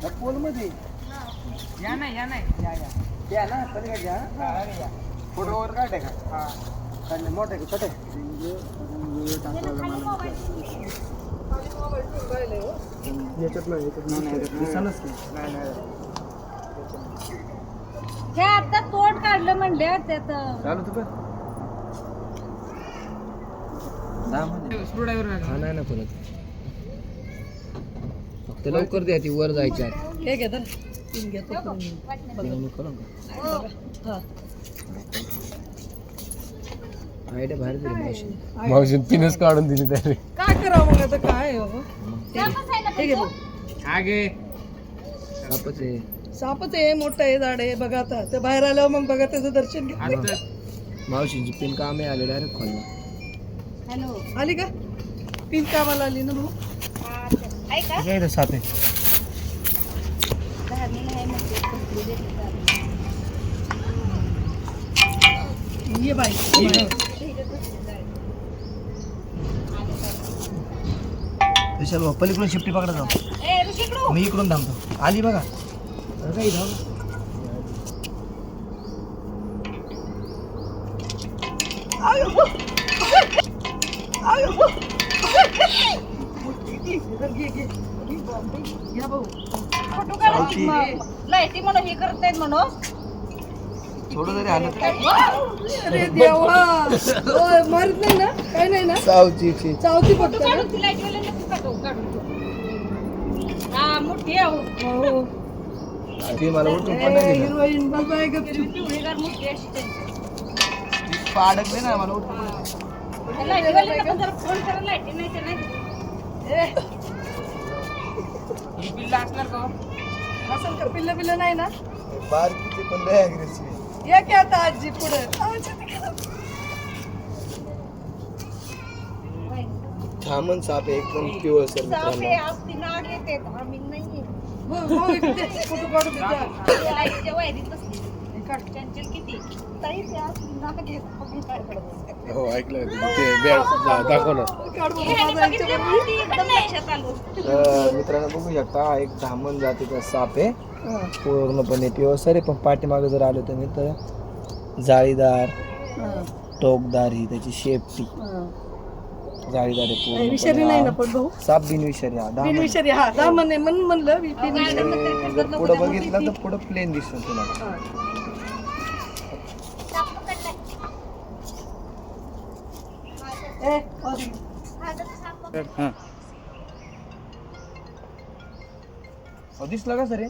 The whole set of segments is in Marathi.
त्या पोलमध्ये या नाही. या नाही या या द्या ना पलीकडे या फोटो वगैरे काढते का हा काढले मोठे का छोटे याच्यात नाही याच्यात नाही. हे आता तोड काढलं म्हणले त्यात. चालू तू पण स्क्रू ड्रायव्हर हा नाही ना फक्त लवकर द्या ती वर जायच्या आत. हे घेतात तीन घेतो बिर्याणी करू का आयडिया बाहेर दिली मावशी. मावशी पिनच काढून दिली त्याने. काय करावं मग आता? काय आहे बाबा हे घे सापच आहे. सापच आहे मोठं आहे झाड आहे बघा आता. ते बाहेर आल्यावर मग बघा त्याचं दर्शन घे आता मावशीची पिन कामे आले डायरेक्ट खोलला हॅलो. आली का? पिन कामाला आली ना भाऊ? काय साप आहे. ये बाई. विशाल भाऊ पलीकडून शिफ्टी पकडा जाऊ. मी इकडून थांबतो. आली बघा. धाव फोटो काढायची लाईटी म्हणून हे म्हणून थोडं जरी हालत अरे देवा. ओय, मारत नाही ना? काय नाही ना? सावची ची. चावती फक्त ना? हा मोठी आहे हो. ती मला उठून पण ए, नाही दिलं. हिरोईन पाडकली ना मला उठून पण नाही. त्या लाईटीवाल्यांना पण जरा फोन करा लाईटी नाही तर नाही. ए, ही बिल्ला असणार का? असं का पिल्लं पिल्लं नाही ना. पण लय या की आता आजी पुढे. थांबन साप आहे एकदम प्युअर सर साप आहे, मित्रांनो. आज ती नाग येते आम्ही नाहीये हो, ऐकलं ते दाखव ना. मित्रांनो बघू शकता हा एक धामण जातीचा साप आहे. पूर्णपणे प्युअर सर आहे पण पाठीमागे जर आलो तुम्ही तर जाळीदार टोकदार ही त्याची शेपटी. आहे विषारी नाही ना पूर्णपणे पण भाऊ हा. साप बिनविषारी हा धामण बिनविषारी हा जा म्हणे म्हणून म्हणलं बी- बिनविषारी आणि जर पुढं बघितलं तर पुढं प्लेन दिसतो तुला ए, अरे. हो, दिसला का सर हे?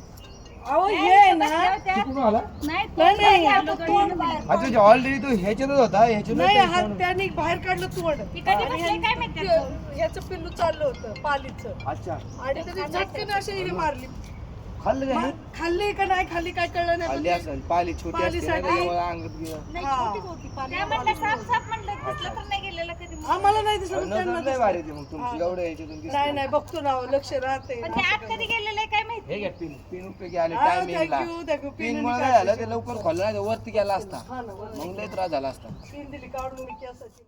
अहो ये ना. कुठून आला? नाही नाही आता तोंड बाहेर. हा तुझ्या ऑलरेडी तो ह्याच्यातच होता? ह्याच्यातच नाही हा त्याने बाहेर काढलं तोंड. आणि ह्याचं पिल्लू चाललं होतं पालीचं. अच्छा. आणि त्याने झटकन अशी मारली. खाल्लं का हे? खाल्ली का नाही खाल्ली काय कळलं नाही खाल्ली असेल. पाली छोटी असते ना पालीसाठी- त्याच्यामुळे अंगात गेलं हा. आम्हाला नाही दिसलं नजर त्यांना लय दिसलं. भारी होती मग तुमची एवढं दिसलं. नाही नाही बघतो ना लक्ष राहते. हे घ्या पिन पिन उपयोगी आले हा, टायमिंगला thank you, thank you. Pin pin मुळे काय झालं ते लवकर खोललं नाही तर वरती गेला असता. हा ना. मग लय त्रास झाला असता. पिन दिली काढून मी केसाची